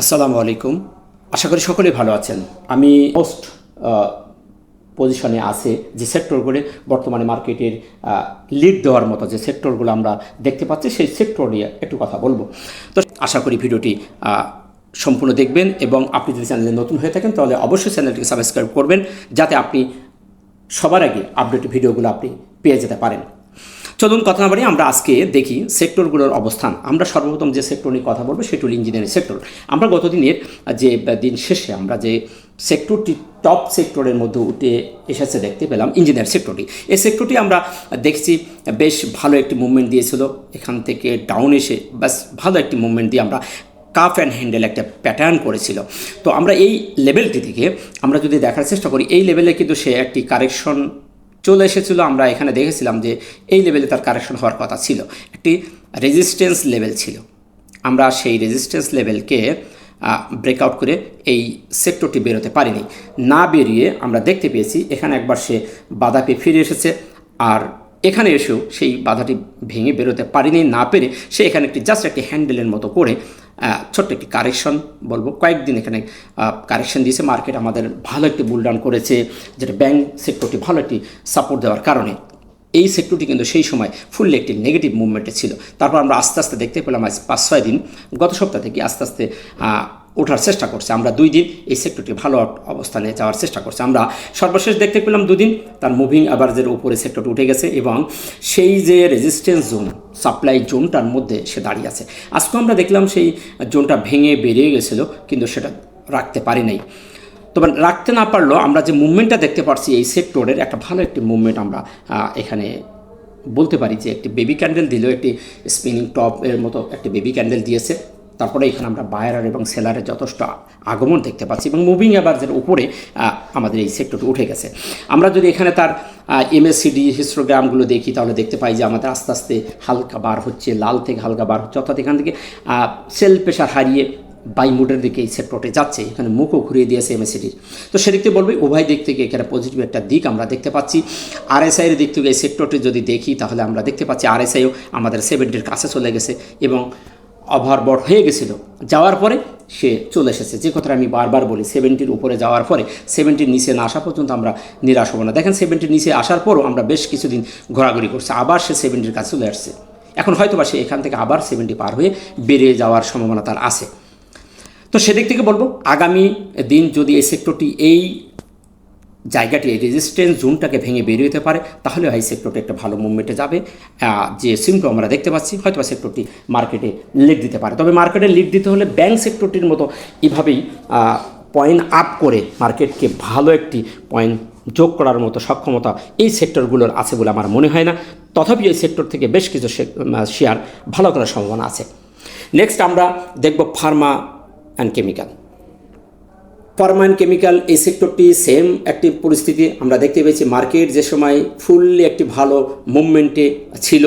আসসালামু আলাইকুম। আশা করি সকলেই ভালো আছেন। আমি মোস্ট পজিশনে আছে যে সেক্টরগুলো বর্তমানে মার্কেটের লিড দেওয়ার মতো যে সেক্টরগুলো আমরা দেখতে পাচ্ছি, সেই সেক্টর নিয়ে একটু কথা বলব। তো আশা করি ভিডিওটি সম্পূর্ণ দেখবেন এবং আপনি যদি চ্যানেলে নতুন হয়ে থাকেন, তাহলে অবশ্যই চ্যানেলটিকে সাবস্ক্রাইব করবেন, যাতে আপনি সবার আগে আপডেট ভিডিওগুলো আপনি পেয়ে যেতে পারেন। চলুন কথা বাড়ি আমরা আজকে দেখি সেক্টরগুলোর অবস্থান। আমরা সর্বপ্রথম যে সেক্টর নিয়ে কথা বলব সেটি হল ইঞ্জিনিয়ারিং সেক্টর। আমরা গতদিনের যে দিন শেষে আমরা যে সেক্টরটি টপ সেক্টরের মধ্যে উঠে এসেছে দেখতে পেলাম ইঞ্জিনিয়ার সেক্টরটি। এই সেক্টরটি আমরা দেখছি বেশ ভালো একটি মুভমেন্ট দিয়েছিল। এখান থেকে ডাউন এসে ব্যাস ভালো একটি মুভমেন্ট দিয়ে আমরা কাফ অ্যান্ড হ্যান্ডেল একটা প্যাটার্ন করেছিল। তো আমরা এই লেভেলটি থেকে আমরা যদি দেখার চেষ্টা করি, এই লেভেলে কিন্তু সে একটি কারেকশন চলে এসেছিল, আমরা এখানে দেখেছিলাম যে এই লেভেলে তার কারেকশন হওয়ার কথা ছিল। একটি রেজিস্ট্যান্স লেভেল ছিল। আমরা সেই রেজিস্ট্যান্স লেভেলকে ব্রেকআউট করে এই সেক্টরটি বেরোতে পারিনি। না বেরিয়ে আমরা দেখতে পেয়েছি, এখানে একবার সে বাধা পেয়ে ফিরে এসেছে আর এখানে এসেও সেই বাধাটি ভেঙে বেরোতে পারিনি, না পেরে সে এখানে একটি জাস্ট একটি হ্যান্ডেলের মতো করে ছোট্ট একটি কারেকশন বলব। কয়েকদিন এখানে কারেকশন দিয়েছে। মার্কেট আমাদের ভালো একটি বুলডাউন করেছে, যেটা ব্যাংক সেক্টরটি ভালো একটি সাপোর্ট দেওয়ার কারণে। এই সেক্টরটি কিন্তু সেই সময় ফুললি একটি নেগেটিভ মুভমেন্টে ছিল। তারপর আমরা আস্তে আস্তে দেখতে পেলাম আজ পাঁচ ছয় দিন, গত সপ্তাহ থেকে আস্তে আস্তে ওঠার চেষ্টা করছে। আমরা দুই দিন এই সেক্টরটি ভালো অবস্থানে যাওয়ার চেষ্টা করছে। আমরা সর্বশেষ দেখতে পেলাম দুদিন তার মুভিং অ্যাভারেজের উপরে সেক্টরটি উঠে গেছে এবং সেই যে রেজিস্ট্যান্স জোন সাপ্লাই জোনটার মধ্যে সে দাঁড়িয়ে আছে। আজকে আমরা দেখলাম সেই জোনটা ভেঙে বেরিয়ে গেছিল, কিন্তু সেটা রাখতে পারি নাই। তবে রাখতে না পারলেও আমরা যে মুভমেন্টটা দেখতে পাচ্ছি এই সেক্টরের একটা ভালো একটি মুভমেন্ট আমরা এখানে বলতে পারি যে একটি বেবি ক্যান্ডেল দিলেও একটি স্পিনিং টপ এর মতো একটি বেবি ক্যান্ডেল দিয়েছে। তারপরে এখানে আমরা বায়ার এবং সেলারের যথেষ্ট আগমন দেখতে পাচ্ছি এবং মুভিং অ্যাভারেজের উপরে আমাদের এই সেক্টরটি উঠে গেছে। আমরা যদি এখানে তার এমএসসিডি হিস্টোগ্রামগুলো দেখি, তাহলে দেখতে পাই যে আমাদের আস্তে আস্তে হালকা বার হচ্ছে, লাল থেকে হালকা বার হচ্ছে, অর্থাৎ এখান থেকে সেল প্রেশার হারিয়ে বাই মুডের দিকে এই সেক্টরটি যাচ্ছে, এখানে মুখও ঘুরিয়ে দিয়েছে এমএসিডির তো সেদিক থেকে বলব, উভয় দিক থেকে এখানে পজিটিভ একটা দিক আমরা দেখতে পাচ্ছি। আরএসআই এর দিক থেকে এই সেক্টরটি যদি দেখি, তাহলে আমরা দেখতে পাচ্ছি আরএসআইও আমাদের সেভেন্টির কাছে চলে গেছে এবং ওভারবট হয়ে গেছিল। যাওয়ার পরে সে চলে এসেছে। যে কথাটা আমি বারবার বলি সেভেন্টির উপরে যাওয়ার পরে সেভেন্টির নিচে না আসা পর্যন্ত আমরা নিরাশ হব না। দেখেন সেভেন্টির নিচে আসার পরও আমরা বেশ কিছুদিন ঘোরাঘুরি করছি। আবার সে সেভেন্টির কাছে চলে আসছে। এখন হয়তো বা সে এখান থেকে আবার সেভেন্টি পার হয়ে বেরিয়ে যাওয়ার সম্ভাবনা তার আছে। তো সেদিক থেকে বলব, আগামী দিন যদি এই সেক্টরটি এই জায়গাটি, এই রেজিস্ট্যান্স জোনটাকে ভেঙে বেরিয়ে যেতে পারে, তাহলে হয় সেক্টরটি একটা ভালো মুভমেন্টে যাবে। যে সিমটম আমরা দেখতে পাচ্ছি, হয়তো বা সেক্টরটি মার্কেটে লিড দিতে পারে। তবে মার্কেটে লিড দিতে হলে ব্যাংক সেক্টরটির মতো এভাবেই পয়েন্ট আপ করে মার্কেটকে ভালো একটি পয়েন্ট যোগ করার মতো সক্ষমতা এই সেক্টরগুলোর আছে বলে আমার মনে হয় না। তথাপি এই সেক্টর থেকে বেশ কিছু শেয়ার ভালো করার সম্ভাবনা আছে। নেক্সট আমরা দেখব pharma and chemical pharma chemical এই সেক্টরটি সেম একটি পরিস্থিতি আমরা দেখতে পেয়েছি। মার্কেট যে সময় ফুললি একটি ভালো মুভমেন্টে ছিল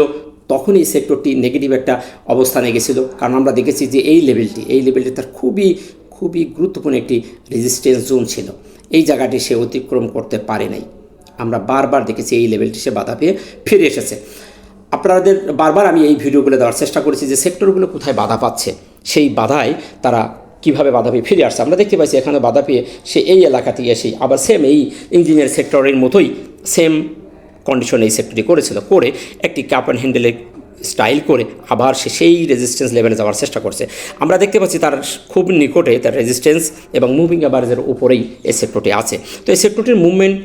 তখন এই সেক্টরটি নেগেটিভ একটা অবস্থানে গেছিল। কারণ আমরা দেখেছি যে এই লেভেলটি এই লেভেলটি তার খুবই খুবই গুরুত্বপূর্ণ একটি রেজিস্ট্যান্স জোন ছিল। এই জায়গাটি সে অতিক্রম করতে পারে নাই। আমরা বারবার দেখেছি এই লেভেলটি সে বাধা পেয়ে ফিরে এসেছে। আপনাদের বারবার আমি এই ভিডিওগুলো দেওয়ার চেষ্টা করেছি যে সেক্টরগুলো কোথায় বাধা পাচ্ছে, সেই বাধায় তারা কীভাবে বাধা পেয়ে ফিরে আসছে? আমরা দেখতে পাচ্ছি এখানে বাধা পেয়ে সে এই এলাকাতে এসেই, আবার সেম এই ইঞ্জিনিয়ার সেক্টরের মতোই সেম কন্ডিশনে এই সেক্টরটি করেছিল। করে একটি ক্যাপ অ্যান্ড হ্যান্ডেলের স্টাইল করে আবার সে সেই রেজিস্ট্যান্স লেভেলে যাওয়ার চেষ্টা করছে। আমরা দেখতে পাচ্ছি তার খুব নিকটে তার রেজিস্ট্যান্স এবং মুভিং অ্যাভারেজের উপরেই এই সেক্টরটি আছে। তো এই সেক্টরটির মুভমেন্ট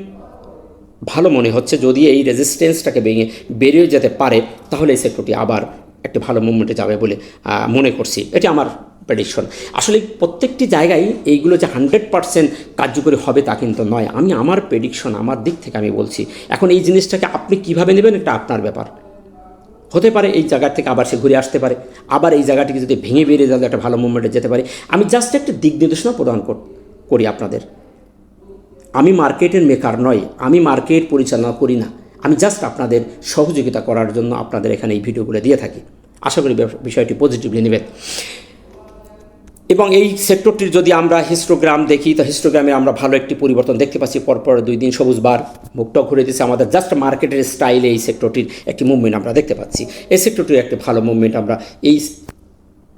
ভালো মনে হচ্ছে, যদি এই রেজিস্ট্যান্সটাকে ভেঙে বেরিয়ে যেতে পারে, তাহলে এই সেক্টরটি আবার একটি ভালো মুভমেন্টে যাবে বলে মনে করছি। এটি আমার প্রেডিকশন আসলে প্রত্যেকটি জায়গায় এইগুলো যে হান্ড্রেড পার্সেন্ট কার্যকরী হবে তা কিন্তু নয়। আমি আমার প্রেডিকশন আমার দিক থেকে আমি বলছি। এখন এই জিনিসটাকে আপনি কীভাবে নেবেন এটা আপনার ব্যাপার। হতে পারে এই জায়গা থেকে আবার সে ঘুরে আসতে পারে। আবার এই জায়গাটিকে যদি ভেঙে বেরিয়ে যাবে একটা ভালো মুভমেন্টে যেতে পারে। আমি জাস্ট একটা দিক নির্দেশনা প্রদান করি আপনাদের। আমি মার্কেটের মেকার নয়। আমি মার্কেট পরিচালনা করি না। আমি জাস্ট আপনাদের সহযোগিতা করার জন্য আপনাদের এখানে এই ভিডিওগুলো দিয়ে থাকি। আশা করি বিষয়টি পজিটিভলি নেবেন। এবং এই সেক্টরটির যদি আমরা হিস্টোগ্রাম দেখি, তো হিস্টোগ্রামে আমরা ভালো একটি পরিবর্তন দেখতে পাচ্ছি। পরপর দুই দিন সবুজ বার মুখটাও ঘুরে দিচ্ছে আমাদের জাস্ট মার্কেটের স্টাইলে এই সেক্টরটির একটি মুভমেন্ট আমরা দেখতে পাচ্ছি। এই সেক্টরটির একটি ভালো মুভমেন্ট আমরা এই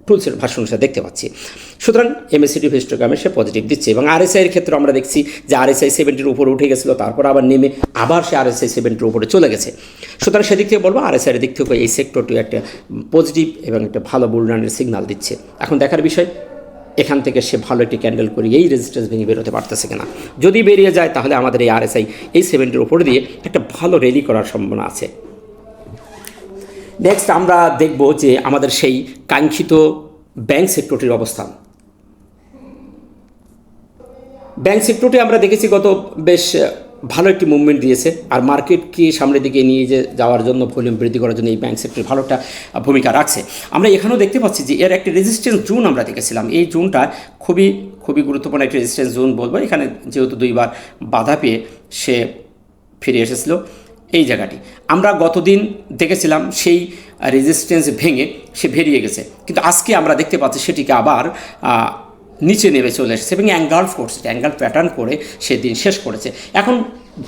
টুলসের ভাষ্য অনুসারে দেখতে পাচ্ছি। সুতরাং এমএসিডি হিস্টোগ্রামে সে পজিটিভ দিচ্ছে এবং আরএসআই এর ক্ষেত্রে আমরা দেখছি যে আরএসআই সেভেন্টির উপরে উঠে গেছিল, তারপর আবার নেমে আবার সে আরএসআই সেভেন্টির উপরে চলে গেছে। সুতরাং সেদিক থেকে বলব আরএসআই এর দিক থেকে এই সেক্টরটি একটা পজিটিভ এবং একটা ভালো বুলডানের সিগনাল দিচ্ছে। এখন দেখার বিষয় এখান থেকে সে ভালো একটি ক্যান্ডেল করে এই রেজিস্ট্যান্স ভেঙে বেরোতে পারতেছে কিনা? যদি বেরিয়ে যায়, তাহলে আমাদের এই আরএসআই এই সেভেন্টির উপরে দিয়ে একটা ভালো র্যালি করার সম্ভাবনা আছে। নেক্সট আমরা দেখব যে আমাদের সেই কাঙ্ক্ষিত ব্যাংক সেক্টরটির অবস্থান। ব্যাংক সেক্টরটি আমরা দেখেছি গত বেশ ভালো একটি মুভমেন্ট দিয়েছে। আর মার্কেটকে সামনের দিকে নিয়ে যে যাওয়ার জন্য ভলিউম বৃদ্ধি করার জন্য এই ব্যাংক সেক্টর ভালো একটা ভূমিকা রাখছে। আমরা এখানেও দেখতে পাচ্ছি যে এর একটি রেজিস্ট্যান্স জোন আমরা দেখেছিলাম। এই জোনটা খুবই খুবই গুরুত্বপূর্ণ একটি রেজিস্ট্যান্স জোন বলব। এখানে যেহেতু দুইবার বাধা পেয়ে সে ফিরে এসেছিল এই জায়গাটি। আমরা গতদিন দেখেছিলাম সেই রেজিস্ট্যান্স ভেঙে সে বেরিয়ে গেছে। কিন্তু আজকে আমরা দেখতে পাচ্ছি সেটিকে আবার নিচে নেমে চলে এসেছে এবং অ্যাঙ্গাল করছে অ্যাঙ্গাল প্যাটার্ন করে সে দিন শেষ করেছে। এখন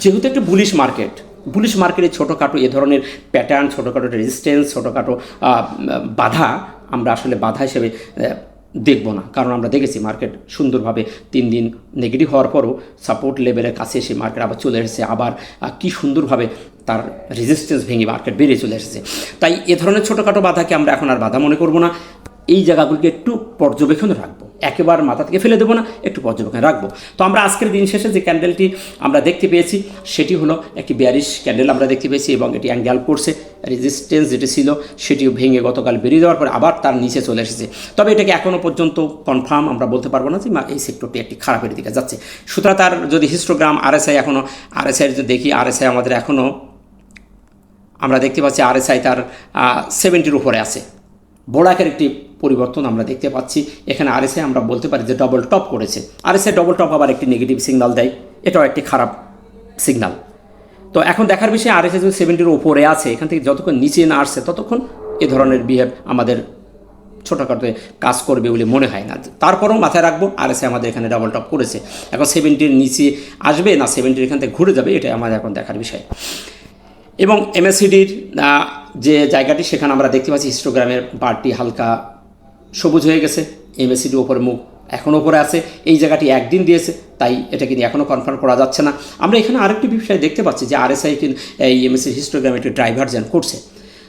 যেহেতু একটা বুলিশ মার্কেট বুলিশ মার্কেটে ছোটোখাটো এ ধরনের প্যাটার্ন ছোটোখাটো রেজিস্ট্যান্স ছোটোখাটো বাধা আমরা আসলে বাধা হিসেবে দেখব না। কারণ আমরা দেখেছি মার্কেট সুন্দরভাবে তিন দিন নেগেটিভ হওয়ার পরও সাপোর্ট লেভেলের কাছে এসে মার্কেট আবার চলে এসেছে। আবার কি সুন্দরভাবে তার রেজিস্ট্যান্স ভেঙে মার্কেট বেড়ে চলে এসেছে। তাই এ ধরনের ছোটোখাটো বাধাকে আমরা এখন আর বাধা মনে করব না। এই জায়গাগুলিকে একটু পর্যবেক্ষণে রাখব। একেবারে মাথা থেকে ফেলে দেবো না, একটু পর্যবেক্ষণে রাখব। তো আমরা আজকের দিন শেষে যে ক্যান্ডেলটি আমরা দেখতে পেয়েছি, সেটি হলো একটি বিয়ারিশ ক্যান্ডেল আমরা দেখতে পেয়েছি এবং এটি অ্যাঙ্গেল করছে রেজিস্ট্যান্স যেটি ছিল, সেটিও ভেঙে গতকাল বেরিয়ে যাওয়ার পর আবার তার নিচে চলে এসেছে। তবে এটাকে এখনও পর্যন্ত কনফার্ম আমরা বলতে পারব না যে এই সেক্টরটি একটি খারাপের দিকে যাচ্ছে। সুতরাং তার যদি হিস্টোগ্রাম আরএসআই এখনও আরএসআই যদি দেখি আরএসআই আমাদের এখনও আমরা দেখতে পাচ্ছি আরএসআই তার সেভেন্টির উপরে আছে। বড় আকার একটি পরিবর্তন আমরা দেখতে পাচ্ছি। এখানে আরএসআই আমরা বলতে পারি যে ডবল টপ করেছে। আরএসআই ডবল টপ আবার একটি নেগেটিভ সিগনাল দেয়। এটাও একটি খারাপ সিগনাল তো এখন দেখার বিষয় আরএসআই যদি সেভেন্টির উপরে আছে, এখান থেকে যতক্ষণ নিচে না আসছে, ততক্ষণ এ ধরনের বিহেভ আমাদের ছোটোখাটো কাজ করবে বলে মনে হয় না। তারপরেও মাথায় রাখব আরএসআই আমাদের এখানে ডাবল টপ করেছে। এখন সেভেন্টির নিচে আসবে না সেভেন্টির এখান থেকে ঘুরে যাবে, এটাই আমাদের এখন দেখার বিষয়। এবং এমএসসিডির যে জায়গাটি, সেখানে আমরা দেখতে পাচ্ছি হিস্টোগ্রামের বারটি হালকা সবুজ হয়ে গেছে এমএসসিডির ওপরে মুখ এখনও ওপরে আছে, এই জায়গাটি একদিন দিয়েছে, তাই এটা কিন্তু এখনও কনফার্ম করা যাচ্ছে না। আমরা এখানে আরেকটি বিষয় দেখতে পাচ্ছি যে আরএসআই কিন্তু এই এমএসসি হিস্টোগ্রামে একটি ড্রাইভারজেন করছে।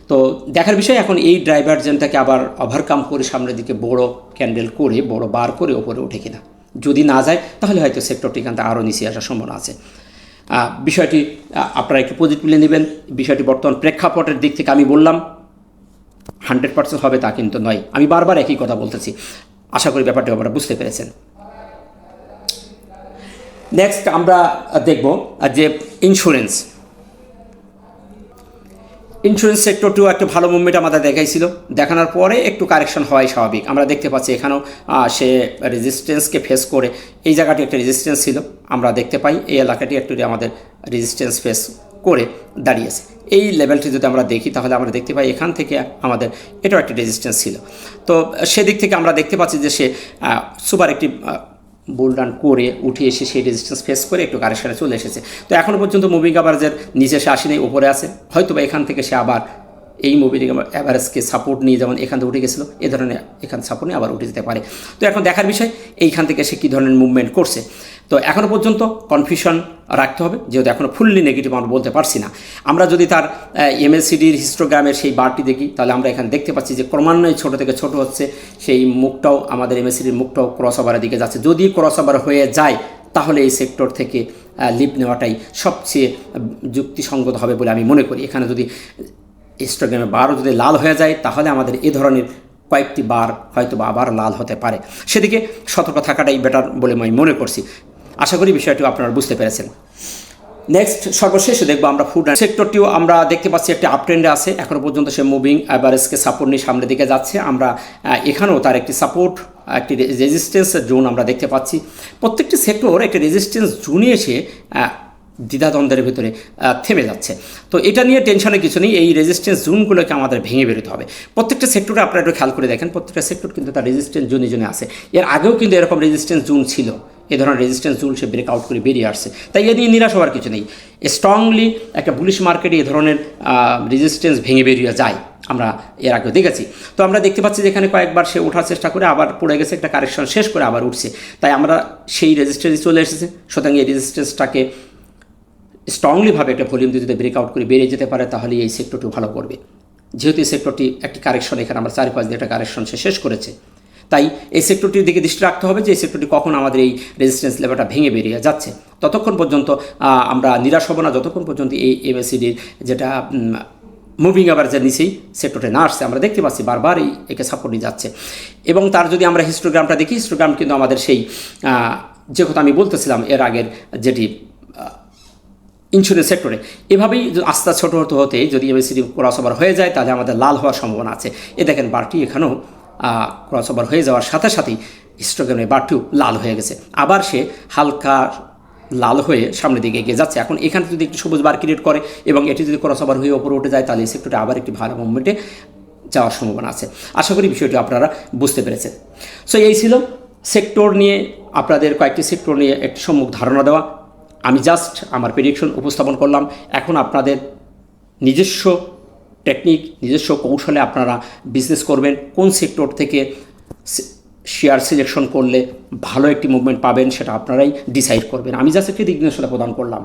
তো দেখার বিষয় এখন এই ড্রাইভারজেনটাকে আবার ওভারকাম করে সামনের দিকে বড় ক্যান্ডেল করে, বড় বার করে ওপরে ওঠে কিনা। যদি না যায়, তাহলে হয়তো সেক্টরটি থেকে আরও নিচে আসার সম্ভাবনা আছে। বিষয়টি আপনারা একটু পজিটিভলি নেবেন। বিষয়টি বর্তমান প্রেক্ষাপটের দিক থেকে আমি বললাম হান্ড্রেড পার্সেন্ট হবে তা কিন্তু নয়। আমি বারবার একই কথা বলতেছি। আশা করি ব্যাপারটি আপনারা বুঝতে পেরেছেন। নেক্সট আমরা দেখব যে ইন্স্যুরেন্স ইন্স্যুরেন্স সেক্টরটিও একটা ভালো মুভমেন্ট আমাদের দেখাইছিল। দেখানোর পরে একটু কারেকশন হওয়াই স্বাভাবিক। আমরা দেখতে পাচ্ছি এখানেও সে রেজিস্ট্যান্সকে ফেস করে। এই জায়গাটি একটা রেজিস্ট্যান্স ছিল। আমরা দেখতে পাই, এই এলাকাটি একটু আমাদের রেজিস্ট্যান্স ফেস করে দাঁড়িয়েছে। এই লেভেলটি যদি আমরা দেখি, তাহলে আমরা দেখতে পাই এখান থেকে আমাদের এটাও একটি রেজিস্ট্যান্স ছিল। তো সেদিক থেকে আমরা দেখতে পাচ্ছি যে সে সুপার একটি বোল্ডান করে উঠে এসে সেই রেজিস্ট্যান্স ফেস করে একটু কারেকশানে চলে এসেছে। তো এখনও পর্যন্ত মুভিং আবার যে নিচে সে আসেনি, উপরে আছে। হয়তো বা এখান থেকে সে আবার এই মুভির অ্যাভারেজকে সাপোর্ট নিয়ে যেমন এখান থেকে উঠে গেছিল, এ ধরনের এখান সাপোর্ট নিয়ে আবার উঠে যেতে পারে। তো এখন দেখার বিষয়, এইখান থেকে সে কী ধরনের মুভমেন্ট করছে। তো এখনও পর্যন্ত কনফিউশন রাখতে হবে, যেহেতু এখনও ফুললি নেগেটিভ আমরা বলতে পারছি না। আমরা যদি তার এমএলসিডির হিস্টোগ্রামের সেই বারটি দেখি, তাহলে আমরা এখানে দেখতে পাচ্ছি যে ক্রমান্বয়ে ছোটো থেকে ছোট হচ্ছে, সেই মুখটাও, আমাদের এমএলসিডির মুখটাও ক্রস ওভারের দিকে যাচ্ছে। যদি ক্রস ওভার হয়ে যায়, তাহলে এই সেক্টর থেকে লিপ নেওয়াটাই সবচেয়ে যুক্তিসঙ্গত হবে বলে আমি মনে করি। এখানে যদি ইনস্টাগ্রামে বারও যদি লাল হয়ে যায়, তাহলে আমাদের এ ধরনের কয়েকটি বার হয়তো বা আবার লাল হতে পারে। সেদিকে সতর্ক থাকাটাই বেটার বলে আমি মনে করছি। আশা করি বিষয়টি আপনারা বুঝতে পেরেছেন। নেক্সট সর্বশেষে দেখব আমরা ফুড সেক্টরটিও আমরা দেখতে পাচ্ছি, একটি আপ ট্রেন্ডে আছে। এখনও পর্যন্ত সে মুভিং অ্যাভারেজকে সাপোর্ট নিয়ে সামনের দিকে যাচ্ছে। আমরা এখানেও তার একটি সাপোর্ট একটি রেজিস্ট্যান্স জোন আমরা দেখতে পাচ্ছি। প্রত্যেকটি সেক্টর একটি রেজিস্ট্যান্স জোনে এসে দ্বিধাদ্বন্দ্বের ভিতরে থেমে যাচ্ছে। তো এটা নিয়ে টেনশনের কিছু নেই, এই রেজিস্ট্যান্স জোনগুলোকে আমাদের ভেঙে বেরোতে হবে। প্রত্যেকটা সেক্টরে আপনারা একটু খেয়াল করে দেখেন, প্রত্যেকটা সেক্টর কিন্তু তার রেজিস্ট্যান্স জোনে জোনে আছে। এর আগেও কিন্তু এরকম রেজিস্ট্যান্স জোন ছিল। এ ধরনের রেজিস্ট্যান্স জোন সে ব্রেকআউট করে বেরিয়ে আসছে। তাই এ নিয়ে নিরাশ হওয়ার কিছু নেই। স্ট্রংলি একটা বুলিশ মার্কেটে এ ধরনের রেজিস্ট্যান্স ভেঙে বেরিয়ে যায়। আমরা এর আগেও দেখেছি। তো আমরা দেখতে পাচ্ছি যে এখানে কয়েকবার সে ওঠার চেষ্টা করে, আবার পড়ে গেছে, একটা কারেকশন শেষ করে আবার উঠছে। তাই আমরা সেই রেজিস্ট্রেসে চলে এসেছে। সুতরাং এই রেজিস্ট্রেসটাকে স্ট্রংলিভাবে একটা ভলিউম যদি ব্রেকআউট করে বেরিয়ে যেতে পারে, তাহলে এই সেক্টরটি ভালো করবে। যেহেতু এই সেক্টরটি একটি কারেকশন এখানে আমরা চারি পাঁচ দিয়ে একটা কারেকশন সে শেষ করেছে। তাই এই সেক্টরটির দিকে দৃষ্টি রাখতে হবে যে, এই সেক্টরটি কখন আমাদের এই রেজিস্ট্যান্স লেভেলটা ভেঙে বেরিয়ে যাচ্ছে। ততক্ষণ পর্যন্ত আমরা নিরাশ হব না। যতক্ষণ পর্যন্ত এই এমএসিডির যেটা মুভিং অ্যাভারেজের নিচেই সেক্টরে না আসছে, আমরা দেখতে পাচ্ছি বারবার এই, একে সাপোর্ট নিয়ে যাচ্ছে। এবং তার যদি আমরা হিস্টোগ্রামটা দেখি হিস্টোগ্রাম কিন্তু আমাদের সেই যে কথা আমি বলতেছিলাম এর আগের যেটি ইন্স্যুরেন্স সেক্টরে এভাবেই আস্তে ছোটো হতে হতে যদি এমএসিডি ক্রস ওভার হয়ে যায়, তাহলে আমাদের লাল হওয়ার সম্ভাবনা আছে। এ দেখেন বারটি এখানেও ক্রস ওভার হয়ে যাওয়ার সাথে সাথেই হিস্টোগ্রামে বারটিও লাল হয়ে গেছে। আবার সে হালকা লাল হয়ে সামনের দিকে এগিয়ে যাচ্ছে। এখন এখানে যদি একটি সবুজ বার ক্রিয়েট করে এবং এটি যদি ক্রস ওভার হয়ে ওপরে উঠে যায়, তাহলে এই সেক্টরে আবার একটি ভালো মুভমেন্টে যাওয়ার সম্ভাবনা আছে। আশা করি বিষয়টি আপনারা বুঝতে পেরেছেন। সো এই ছিল সেক্টর নিয়ে, আপনাদের কয়েকটি সেক্টর নিয়ে একটি সম্মুখ ধারণা দেওয়া। আমি জাস্ট আমার প্রেডিকশন উপস্থাপন করলাম। এখন আপনাদের নিজস্ব টেকনিক নিজস্ব কৌশলে আপনারা বিজনেস করবেন, কোন সেক্টর থেকে শেয়ার সিলেকশন করলে ভালো একটি মুভমেন্ট পাবেন সেটা আপনারাই ডিসাইড করবেন। আমি জাস্ট একটি দিক প্রদান করলাম।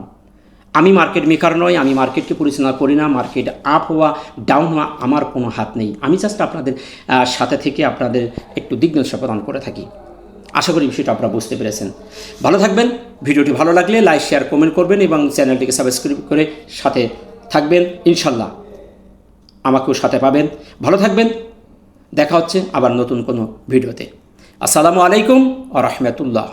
আমি মার্কেট মেকার নয় আমি মার্কেটকে পরিচালনা করি না মার্কেট আপ হওয়া ডাউন হওয়া আমার কোনো হাত নেই। আমি জাস্ট আপনাদের সাথে থেকে আপনাদের একটু দিক প্রদান করে থাকি। আশা করি বিষয়টা আপনারা বুঝতে পেরেছেন। ভালো থাকবেন, ভিডিওটি ভালো লাগলে লাইক শেয়ার কমেন্ট করবেন এবং চ্যানেলটিকে সাবস্ক্রাইব করে সাথে থাকবেন, ইনশাল্লাহ। আমাকেও সাথে পাবেন। ভালো থাকবেন, দেখা হচ্ছে আবার নতুন কোনো ভিডিওতে। আসসালামু আলাইকুম আ রহমতুল্লাহ।